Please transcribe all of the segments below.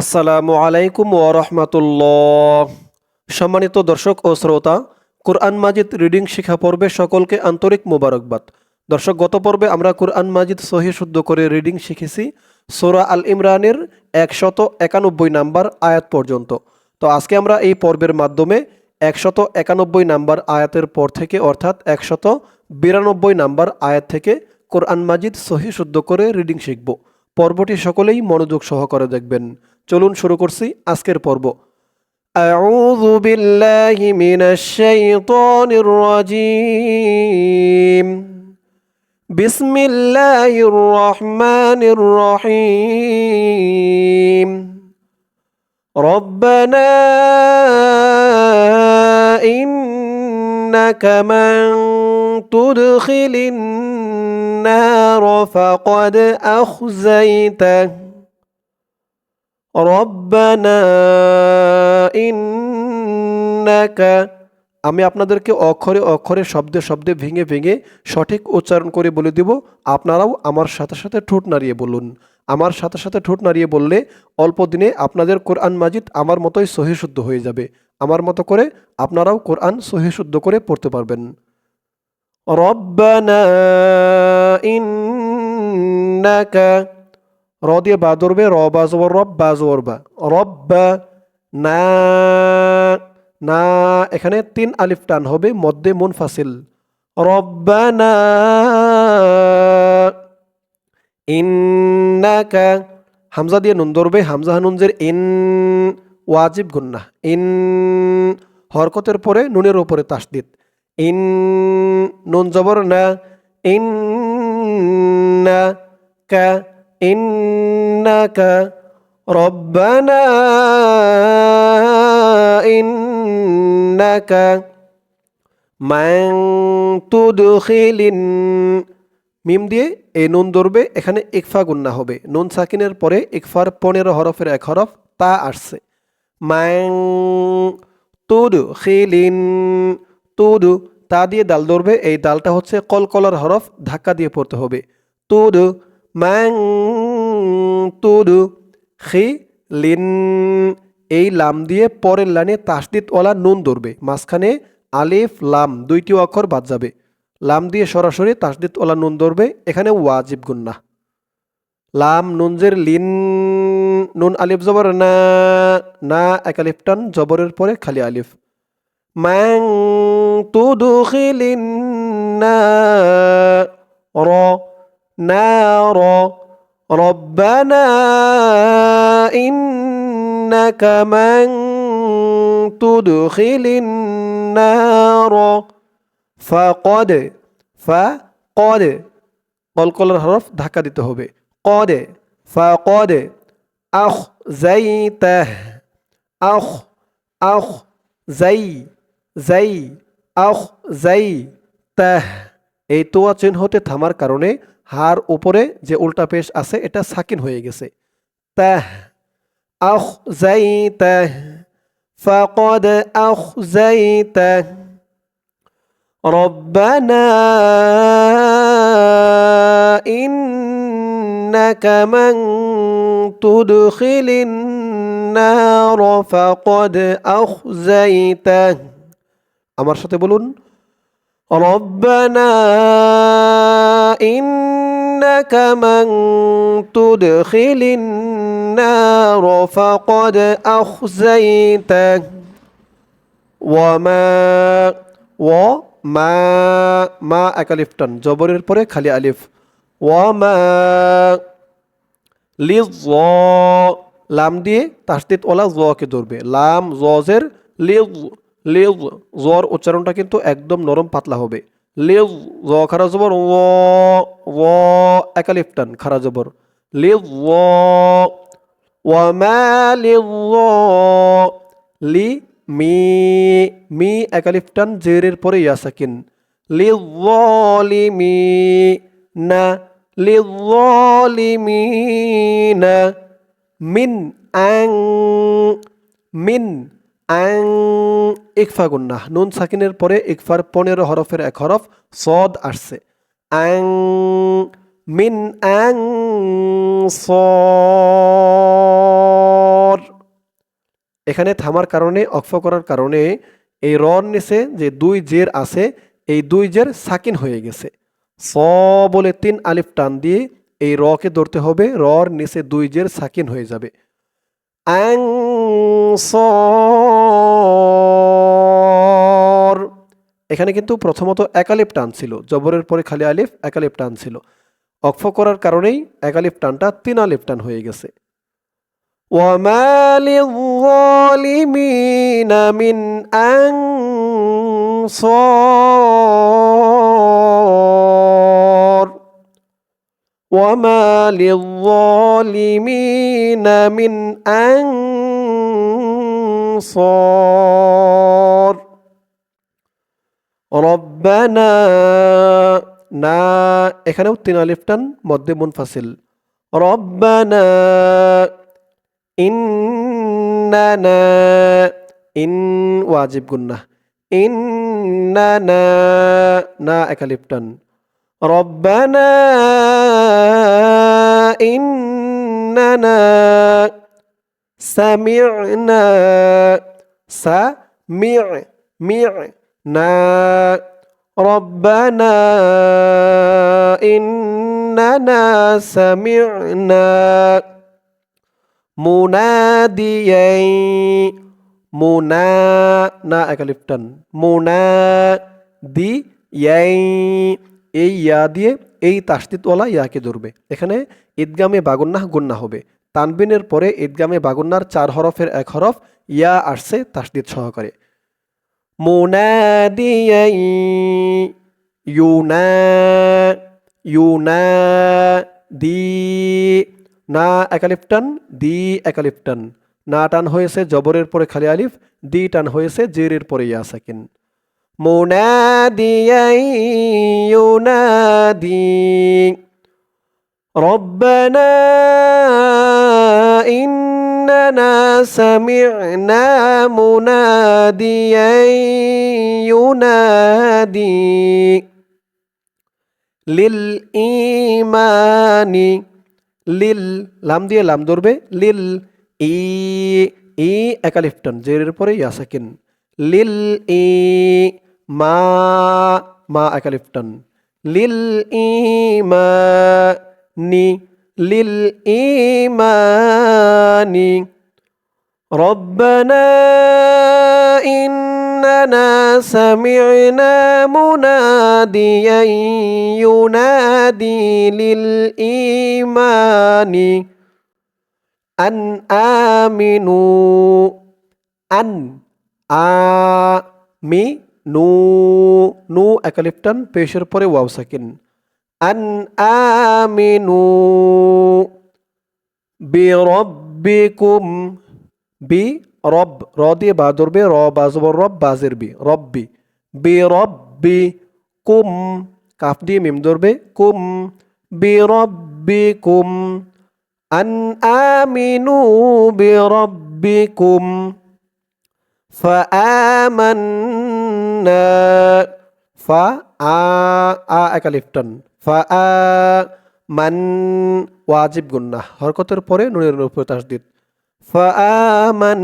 আসসালামু আলাইকুম ওরহমতুল্লাহ সম্মানিত দর্শক ও শ্রোতা, কোরআন মাজিদ রিডিং শিক্ষা পর্বে সকলকে আন্তরিক মোবারকবাদ। দর্শক, গত পর্বে আমরা কোরআন মাজিদ সহি শুদ্ধ করে রিডিং শিখেছি, সোরা আল ইমরানের একশত একানব্বই নাম্বার আয়াত পর্যন্ত। তো আজকে আমরা এই পর্বের মাধ্যমে একশত একানব্বই নাম্বার আয়াতের পর থেকে, অর্থাৎ একশত বিরানব্বই নাম্বার আয়াত থেকে কোরআন মাজিদ সহি শুদ্ধ করে রিডিং শিখব। পর্বটি সকলেই মনোযোগ সহকারে দেখবেন। চলুন শুরু করছি আজকের পর্ব أعوذ بالله من الشيطان الرجيم بسم الله الرحمن الرحيم ربنا إنك من تدخل النار فقد أخزيته আমি আপনাদেরকে অক্ষরে অক্ষরে, শব্দে শব্দে, ভেঙে ভেঙে সঠিক উচ্চারণ করে বলে দিব। আপনারাও আমার সাথে সাথে ঠোঁট নাড়িয়ে বলুন। আমার সাথে সাথে ঠোঁট নাড়িয়ে বললে অল্প দিনে আপনাদের কোরআন মাজিদ আমার মতোই সহি শুদ্ধ হয়ে যাবে। আমার মতো করে আপনারাও কোরআন সহি শুদ্ধ করে পড়তে পারবেন। রব্বানা ইন্নাকা র দিয়ে বা ধরবে র বা জবর রব বা জবর বা। রব বা না না, এখানে তিন আলিফ টান হবে, মধ্যে মুনফাসিল। রব্বানা ইন্নাকা, হামজা দিয়ে নুন ধরবে, হামজা নুনজের ইন ওয়াজিব গুন্না। ইন হরকতের পরে নুনের উপরে তাসদিদ। ইন নুন জবর না ইন কা إنك ربنا إنك من تدخل মিম দিয়ে এই নুন ধরবে এখানে ইকফা গুন্না হবে নুন সাকিনের পরে ইকফার পনেরো হরফের এক হরফ তা আসছে ম্যাং তুদু খিলিন তুদু তা দিয়ে দাল ধরবে এই দালটা হচ্ছে কলকলার হরফ ধাক্কা দিয়ে পড়তে হবে তুদু ম্যাং তুদু খি লিন এই লাম দিয়ে পরের লাইনে ওলা নুন ধরবে। মাঝখানে আলিফ, লাম দুইটি অক্ষর বাদ যাবে। লাম দিয়ে সরাসরি তাসদিদওয়ালা নুন ধরবে। এখানে ওয়াজিব গুন্না। লাম নুনজের লিন, নুন আলিফ জবর, না না, এক আলিফ টান জবরের পরে খালি আলিফ। ম্যাং তুদু খিলিন, না, র না র ربنا إنك من تدخل النار فقد فقد কলকলার হরফ ধাক্কা দিতে হবে কদে ফাকদে আখ জাইতাহ আখ আখ জাই জাই আখ জাই তাহ এই তোয়া চিহ্নতে থামার কারণে হার উপরে যে উল্টা পেশ আছে এটা সাকিন হয়ে গেছে তাহ আখ যাই তাহ فقد أخزيته ربنا إنك من تدخل النار فقد أخزيته আমার সাথে বলুন ربنا إنك من تدخل النار فقد أخزيته وما وما মা এক আলিফ টান জবরের পরে খালি আলিফ ওয়ামা লিজ লাম দিয়ে তাসদিদ ওলা জকে ধরবে লাম জজের লিজ লিজ জর উচ্চারণটা কিন্তু একদম নরম পাতলা হবে লিজ জ খারা জবর, ও ও একালিফ টান, খারা জবর। লিজ ওয়ামা লিজ লি, মি মি একালিফ টান, জেরের পরে ইয়াসাকিন না। লিমি না। মিন, আং, মিন আং ইকফা গুন্না নুন সাকিনের পরে ইকফার পনেরো হরফের এক হরফ সদ আসছে। আং মিন আং সদ এখানে থামার কারণে, অক্ফ করার কারণে এই রর নিচে যে দুই জের আছে, এই দুই জের সাকিন হয়ে গেছে। স বলে তিন আলিফ টান দিয়ে এই রকে ধরতে হবে, রর নিচে দুই জের সাকিন হয়ে যাবে। আং সর এখানে কিন্তু প্রথমত একালিপ টান ছিল জবরের পরে খালি আলিফ একালিপ টান ছিল অক্ফ করার কারণেই একালিপ টানটা তিন আলিফ টান হয়ে গেছে وما للظالمين من أنصار وما للظالمين من أنصار ربنا না এখানেও তিন আলিফ টান মধ্যে মুনফাসিল রব্বানা ইন্নানা ইন ওয়াজিব গুন্না ইন্নানা না একালিপ্টন রব্বানা ربنا إننا سمعنا سمعنا. ربنا إننا سمعنا. مناديا منا نا أكلفتن مناديا. এই ইয়া দিয়ে এই তাসদিদওয়ালা ইয়াকে ধরবে। এখানে ঈদগামে বাগুন্নাহ গুন্না হবে। তানবিনের পরে ঈদগামে বাগুন্নার চার হরফের এক হরফ ইয়া আসছে তাসদিদ সহকারে। মুনাদিয়াই দি না দি না টান হয়েছে জবরের পরে খালি আলিফ, দি টান হয়েছে জেরের পরে ইয়া সাকিন। মুনাদিয়াই ইউনাদি ربنا إننا سمعنا مناديا ينادي للإيمان লিল লাম দিয়ে লাম ধরবে লিল ই ই একালিফটন জেরের পরে ইয়াসাকিন লিল ই মা মা একালিফটন লিল ই মা নি লিল ইমানি ربنا إننا سمعنا مناديا ينادي للإيمان أن آمنوا أن آمنوا নু নু একালিপ্টান, পেশের পরে ওয়াও সাকিন। আন আমিনু বিরব্বিকুম, বি রব, র দিয়ে বা ধরবে, র বাজবর রব বাজের বি রব্বি বি রব্বি। কুম কাফ দিয়ে মিম ধরবে, কুম বি রব্বি কুম আন আমিনু বি রব্বি কুম فآمنا ফা আ আ একালিফটন ফা আ মান ওয়াজিব গুন্না হরকতের পরে নুনের উপর তাসদিদ ফা আমান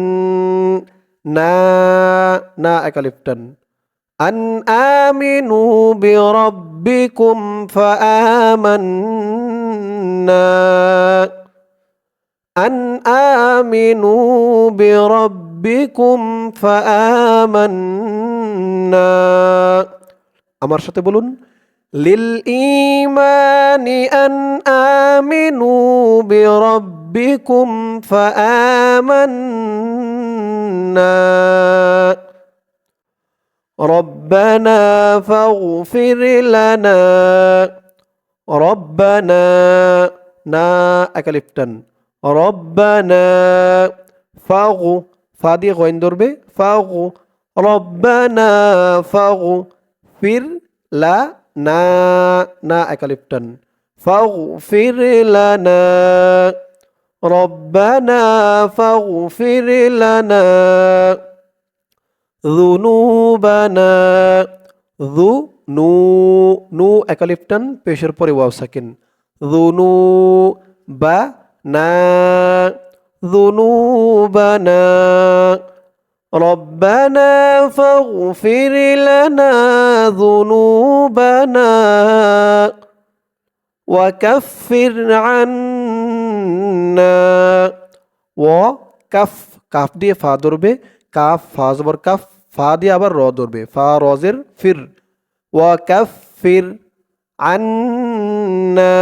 না না একালিফটন أن آمنوا بربكم فآمنا أن آمنوا بربكم فآمنا আমার সাথে বলুন লিল ইমানি আন আমিনু বিরব্বিকুম ফাআমান্না ربنا فاغفر لنا ربنا না একালিপ্টন ربنا ফাগ ফা দিয়ে গইন ধরবে ফাগ ربنا فاغفر لنا না একালিপ্টন فاغفر لنا ربنا فاغفر لنا ذنوبنا ذو নু নু একালিপ্টন পেশের পরে ওয়াও সাকিন ذنو বা না ذنوبنا ربنا فاغفر لنا ذنوبنا وكفر عنا وكف কাফ দিয়ে ফা ধরবে কাফ ফা জবর কাফ ফা দিয়ে আবার র ধরবে ফা রজের ফির ওয়া কাফ ফির আন্না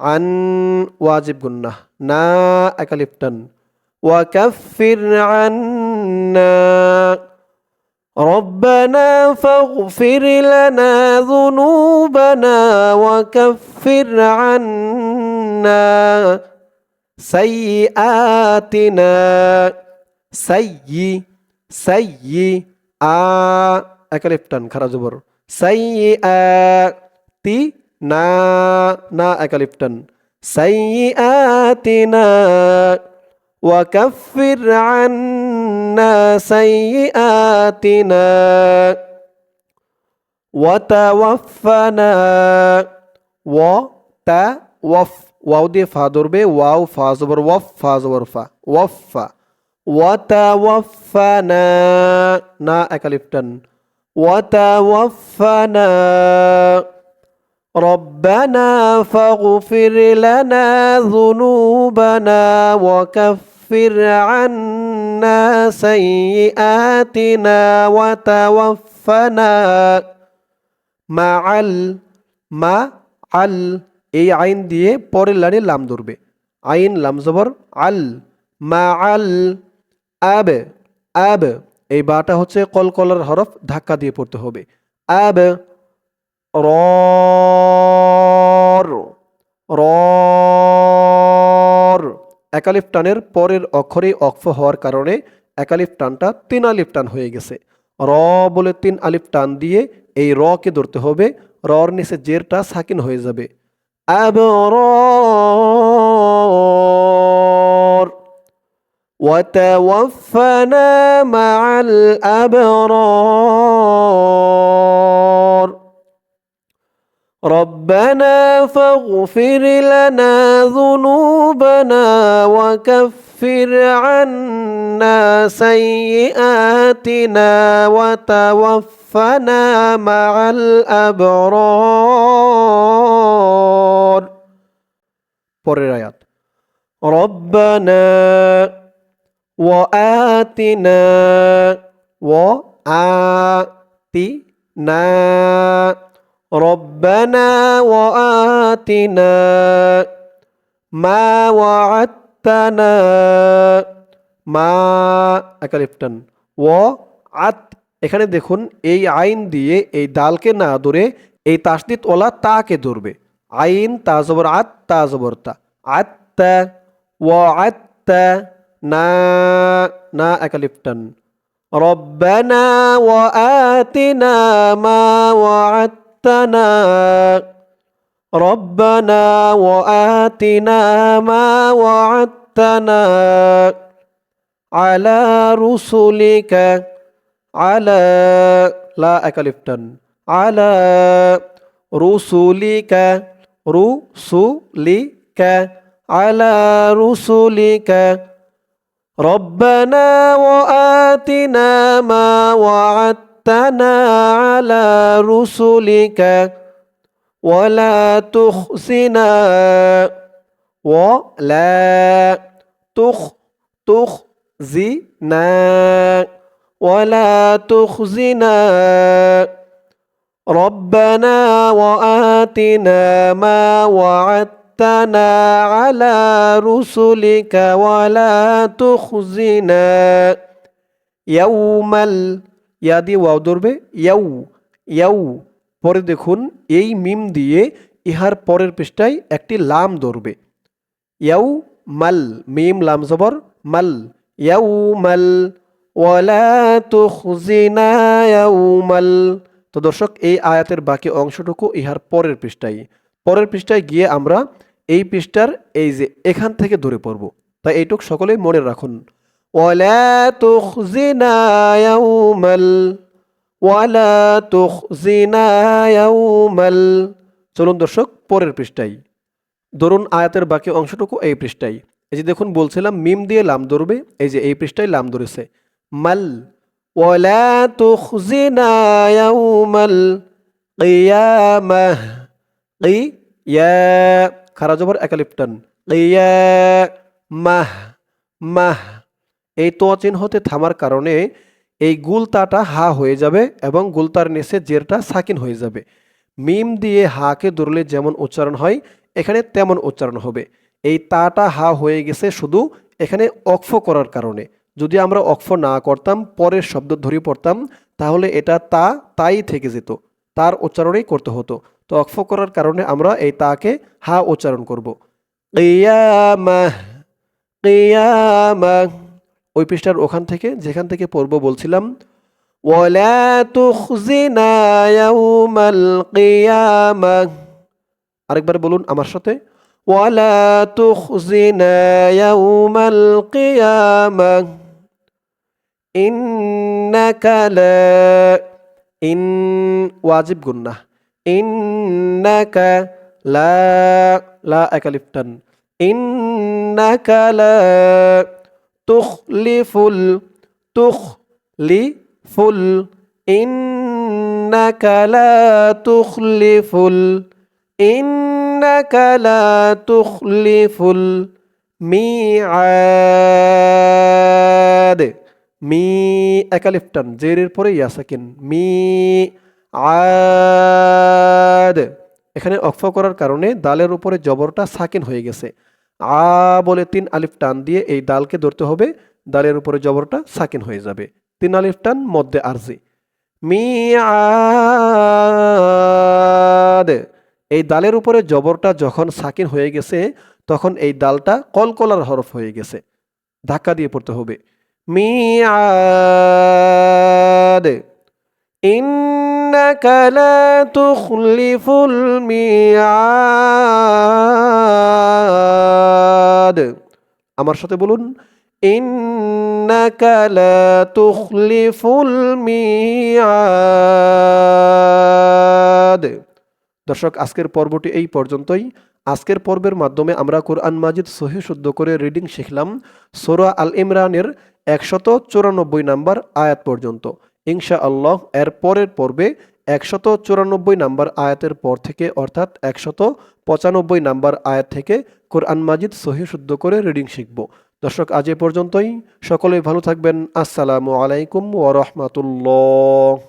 عن واجب قلنا. نا أكلفتن. وكفر عنا. ربنا فاغفر لنا ذنوبنا وكفر عنا سيئاتنا. سيئ سيئ. آ أكلفتن خرج بر سيئاتي না না একালিপ্টান সাইয়াতিনা وكفر عنا سيئاتنا وتوفنا وتوف ওয়াও দিয়ে ফা ধরবে ওয়াও ফা জবর ওয়ফ ফা জবর ফা ওয়ফা ওয়াতাওয়াফানা না একালিপ্টান ওয়াতাওয়াফানা ربنا فاغفر لنا ذنوبنا وكفر عنا سيئاتنا وتوفنا مع ال مع ال এই আইন দিয়ে পরের লাইনে লাম ধরবে আইন লাম জবর আল মা আল আব আব এই বাটা হচ্ছে কলকলার হরফ ধাক্কা দিয়ে পড়তে হবে আব রর রর একালিফ টানের পরের অক্ষরে অক্ফ হওয়ার কারণে একালিফ টানটা তিন আলিফ টান হয়ে গেছে র বলে তিন আলিফ টান দিয়ে এই র কে ধরতে হবে রর নিচে জেরটা সাকিন হয়ে যাবে أبرار وتوفنا مع الأبرار ربنا فاغفر لنا ذنوبنا وكفر عنا سيئاتنا وتوفنا مع الأبرار পরের আয়াত ربنا وآتنا وآتنا ربنا وآتنا ما وعدتنا মা একালিফটান ও আত এখানে দেখুন এই আইন দিয়ে এই দালকে না ধরে এই তাসদিত ওলা তাকে ধরবে আইন তা জবর আত তা জবর তা আত্তা ও আত্তা না না একালিফটান ربنا وآتنا ما وعدتنا ربنا وآتنا ما وعدتنا على رسلك على لا أكلفتن على رسلك رسلك على رسلك. ربنا وآتنا ما وعدتنا على رسلك ولا تخزنا ولا تخ تخزنا ولا تخزنا. ربنا وآتنا ما وعدتنا على رسلك ولا تخزنا. يوم ال ইয়া দিয়ে ওয়াও ধরবে, ইয়াউ ইয়াউ, পরে দেখুন এই মিম দিয়ে ইহার পরের পৃষ্ঠায় একটি লাম ধরবে। ইয়াউ মাল, মিম লাম জবর, মাল, ইয়াউ মাল, ওয়ালা তুখজিনা ইয়াউমাল তো দর্শক, এই আয়াতের বাকি অংশটুকু ইহার পরের পৃষ্ঠায়। পরের পৃষ্ঠায় গিয়ে আমরা এই পৃষ্ঠার এই যে এখান থেকে ধরে পড়ব। তাই এইটুক সকলেই মনে রাখুন। ওয়ালা তুখজিনা ইয়াউমাল ওয়ালা তুখজিনা ইয়াউমাল চলুন দর্শক, পরের পৃষ্ঠায়। ধরুন আয়াতের বাকি অংশটুকু এই পৃষ্ঠায়। এই যে দেখুন, বলছিলাম মিম দিয়ে লাম ধরবে, এই যে এই পৃষ্ঠায় লাম ধরেছে। মাল, ওয়ালা তুখজিনা ইয়াউমাল কিয়ামাহ, কিয়া খারা জবর একালিপ্টন কিয়া মাহ মাহ। এই তো চিহ্নতে থামার কারণে এই গুলতাটা হা হয়ে যাবে এবং গুলতার নিচে জেরটা সাকিন হয়ে যাবে। মিম দিয়ে হাকে ধরলে যেমন উচ্চারণ হয়, এখানে তেমন উচ্চারণ হবে। এই তাটা হা হয়ে গেছে শুধু এখানে অক্ফ করার কারণে। যদি আমরা অক্ফ না করতাম, পরের শব্দ ধরে পড়তাম, তাহলে এটা তা তাই থেকে যেত। তার উচ্চারণেই করতে হতো। তো অক্ফ করার কারণে আমরা এই তাকে হা উচ্চারণ করব। কিয়ামাহ কিয়ামাহ ওই পৃষ্ঠার ওখান থেকে, যেখান থেকে পড়ব বলছিলাম আরেকবার বলুন আমার সাথে ওয়াজিব গুন্নাহ ইন্নাকা লা লা একালিফটান ইন্নাকা লা তুখলিফুল তুখলিফুল, ইন্নাকা লা তুখলিফুল, ইন্নাকা লা তুখলিফুল মিআদ, মি একালিফটান জেরের পরে ইয়া সাকিন মি আদ এখানে অক্ফ করার কারণে দালের উপরে জবরটা সাকিন হয়ে গেছে। আ বলে তিন আলিফ টান দিয়ে এই দালকে ধরতে হবে দালের উপরে জবরটা সাকিন হয়ে যাবে তিন আলিফ টান মধ্যে আরজি মি আদ এই দালের উপরে জবরটা যখন সাকিন হয়ে গেছে তখন এই দালটা কলকলার হরফ হয়ে গেছে ধাক্কা দিয়ে পড়তে হবে মি আদ إنك لا تخلف الميعاد আমার সাথে বলুন দর্শক, আজকের পর্বটি এই পর্যন্তই। আজকের পর্বের মাধ্যমে আমরা কোরআন মাজিদ সহি শুদ্ধ করে রিডিং শিখলাম সোরা আল ইমরানের একশত চুরানব্বই নাম্বার আয়াত পর্যন্ত। ইনশা আল্লাহ এর পরের পর্বে একশত চুরানব্বই নাম্বার আয়াতের পর থেকে, অর্থাৎ একশত পঁচানব্বই নাম্বার আয়াত থেকে কোরআন মাজিদ সহি শুদ্ধ করে রিডিং শিখব। দর্শক, আজ এ পর্যন্তই। সকলেই ভালো থাকবেন। আসসালামু আলাইকুম ওরহমতুল্লাহ